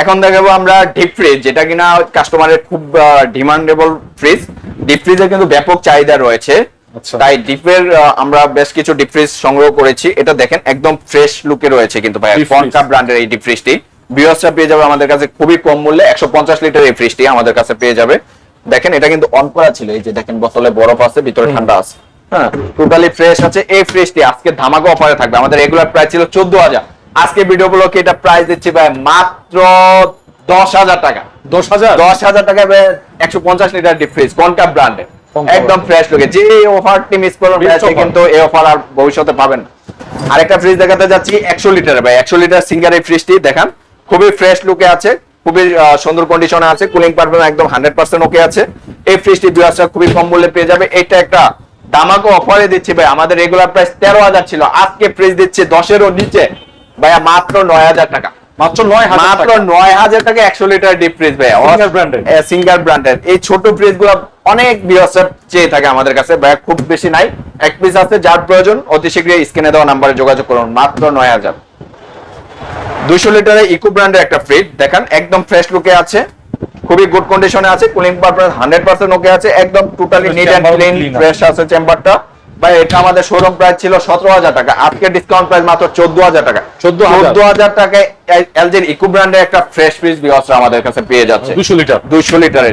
এখন দেখাবো আমরা ডিপ ফ্রিজ যেটা কিনা কাস্টমারের খুব ডিমান্ডেবল ফ্রিজ ডিপ ফ্রিজের কিন্তু ব্যাপক চাহিদা রয়েছে। আচ্ছা। তাই ডিপের আমরা বেশ কিছু ডিপ ফ্রিজ সংগ্রহ করেছি। এটা দেখেন একদম ফ্রেশ লুকে রয়েছে কিন্তু ভাই ফনকা ব্র্যান্ডের এই ডিপ ফ্রিজটি বিয়সটা পেয়ে যাবে আমাদের কাছে খুবই কম মূল্যে একশো পঞ্চাশ লিটার এই ফ্রিজটি আমাদের কাছে পেয়ে যাবে। দেখেন এটা কিন্তু অন করা ছিল এই যে দেখেন বোতলে বরফ আছে ভিতরে ঠান্ডা আছে। হ্যাঁ টোটালি ফ্রেশ আছে। এই ফ্রিজটি আজকে ধামাকা অফারে থাকবে। আমাদের রেগুলার প্রাইস ছিল চোদ্দ হাজার। আজকে ভিডিও গুলোকে এটা প্রাইস দিচ্ছি ভাই মাত্র দশ হাজার টাকা। দশ হাজার? দশ হাজার টাকা একশো পঞ্চাশ লিটার ডিপ ফ্রিজ কনকা ব্র্যান্ডের একদম ফ্রেশ লুকে যে অফারটি মিস করবেন। কিন্তু এই অফার আর ভবিষ্যতে পাবেন আরেকটা ফ্রিজ দেখাতে যাচ্ছি একশো লিটারের ভাই একশো লিটার সিঙ্গার এই ফ্রিজটি দেখান। খুবই ফ্রেশ লুকে আছে খুবই সুন্দর কন্ডিশনে আছে কুলিং পারফর্ম একদম হান্ড্রেড পার্সেন্ট ওকে আছে। এই ফ্রিজটি দুই হাজার খুবই কম মূল্যে পেয়ে যাবে। এটা একটা দামাকো অফারে দিচ্ছি ভাই। আমাদের রেগুলার প্রাইস তেরো হাজার ছিল। আজকে ফ্রিজ দিচ্ছে দশেরও নিচে। ভাইয়া মাত্র নয় হাজার টাকা। মাত্র নয় হাজার মাত্র নয় হাজার টাকা একশো লিটার ডিপ ফ্রিজ ভাই Singer brand সিঙ্গার ব্র্যান্ডের এই ছোট ফ্রিজগুলো অনেক বিয়সের চেয়ে থাকে আমাদের কাছে। ভাই খুব বেশি নাই। এক পিস আছে যার প্রয়োজন অতি শীঘ্রই স্ক্রিনে দেওয়া নাম্বারে যোগাযোগ করুন। মাত্র নয় হাজার। দুইশো লিটারের ইকো ব্র্যান্ডের একটা ফ্রিজ দেখেন একদম ফ্রেশ লুকে আছে। খুবই গুড কন্ডিশনে আছে। Cooling purpose hundred percent okay আছে। একদম totally neat and clean fresh আছে। চেম্বারটা ভাই এটা আমাদের শোরুম প্রাইস ছিল সতেরো হাজার টাকা। আজকে ডিসকাউন্ট প্রাইস মাত্র চোদ্দ হাজার টাকা। চোদ্দ চোদ্দ হাজার টাকায় এলজির ইকো ব্র্যান্ডের একটা ফ্রেশ ফ্রিজ আমাদের কাছে পেয়ে যাচ্ছে। দুশো লিটার? দুইশো লিটারের।